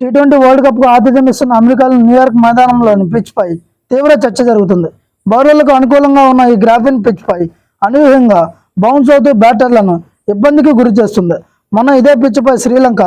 T twenty world కప్కు ఆతిథ్యం ఇస్తున్న అమెరికాలో న్యూయార్క్ మైదానంలోని పిచ్ పై తీవ్ర చర్చ జరుగుతుంది. బౌలర్లకు అనుకూలంగా ఉన్న ఈ గ్రాఫిన్ పిచ్ పై అనూహ్యంగా బౌన్స్ అవుతూ బ్యాటర్లను ఇబ్బందికి గురి చేస్తుంది. మొన్న ఇదే పిచ్ పై శ్రీలంక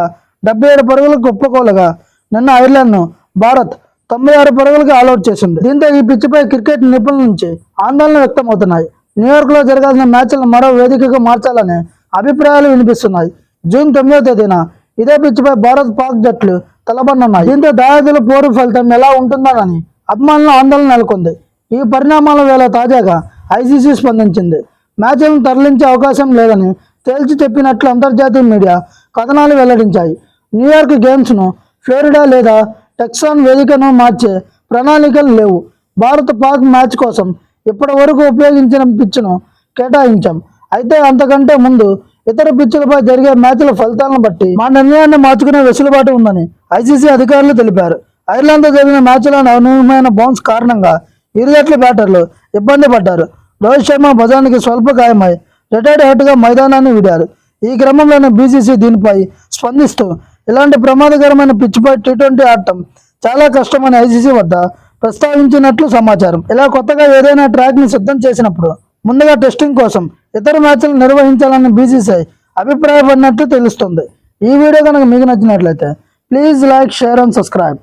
డెబ్బై ఏడు పరుగులకు ఒప్పుకోలుగా నిన్న ఐర్లాండ్ను భారత్ తొంభై ఆరు పరుగులకు ఆల్అౌట్ చేసింది. దీంతో ఈ పిచ్ పై క్రికెట్ నిపుణుల నుంచి ఆందోళన వ్యక్తమవుతున్నాయి. న్యూయార్క్లో జరగాల్సిన మ్యాచ్లను మరో వేదికగా మార్చాలని అభిప్రాయాలు వినిపిస్తున్నాయి. జూన్ తొమ్మిదో తేదీన ఇదే పిచ్చిపై భారత్ పాక్ జట్లు తలబడనున్నాయి దీంతో దాయాదుల పోరు ఫలితం ఎలా ఉంటుందోనని అభిమానుల ఆందోళన నెలకొంది. ఈ పరిణామాల వేళ తాజాగా ఐసీసీ స్పందించింది. మ్యాచ్లను తరలించే అవకాశం లేదని తేల్చి చెప్పినట్లు అంతర్జాతీయ మీడియా కథనాలు వెల్లడించాయి. న్యూయార్క్ గేమ్స్ను ఫ్లోరిడా లేదా టెక్సాన్ వేదికను మార్చే ప్రణాళికలు లేవు. భారత్ పాక్ మ్యాచ్ కోసం ఇప్పటి వరకు ఉపయోగించిన పిచ్చును కేటాయించాం. అయితే అంతకంటే ముందు ఇతర పిచ్చులపై జరిగే మ్యాచ్ల ఫలితాలను బట్టి మా నిర్ణయాన్ని మార్చుకునే వెసులుబాటు ఉందని ఐసీసీ అధికారులు తెలిపారు. ఐర్లాండ్తో జరిగిన మ్యాచ్లో అనూహ్యమైన బౌన్స్ కారణంగా ఇరు జట్ల బ్యాటర్లు ఇబ్బంది పడ్డారు. రోహిత్ శర్మ భుజానికి స్వల్ప గాయమై రిటైర్డ్ హెట్గా మైదానాన్ని వీడారు. ఈ క్రమంలోనే బీసీసీ దీనిపై స్పందిస్తూ ఇలాంటి ప్రమాదకరమైన పిచ్చిపై టీ ట్వంటీ ఆడటం చాలా కష్టమని ఐసీసీ వద్ద ప్రస్తావించినట్లు సమాచారం. ఇలా కొత్తగా ఏదైనా ట్రాక్ని సిద్ధం చేసినప్పుడు ముందుగా టెస్టింగ్ కోసం ఇతర మ్యాచ్లు నిర్వహించాలని బీసీసీఐ అభిప్రాయపడినట్లు తెలుస్తుంది. ఈ వీడియో కనుక మీకు నచ్చినట్లయితే please like share and subscribe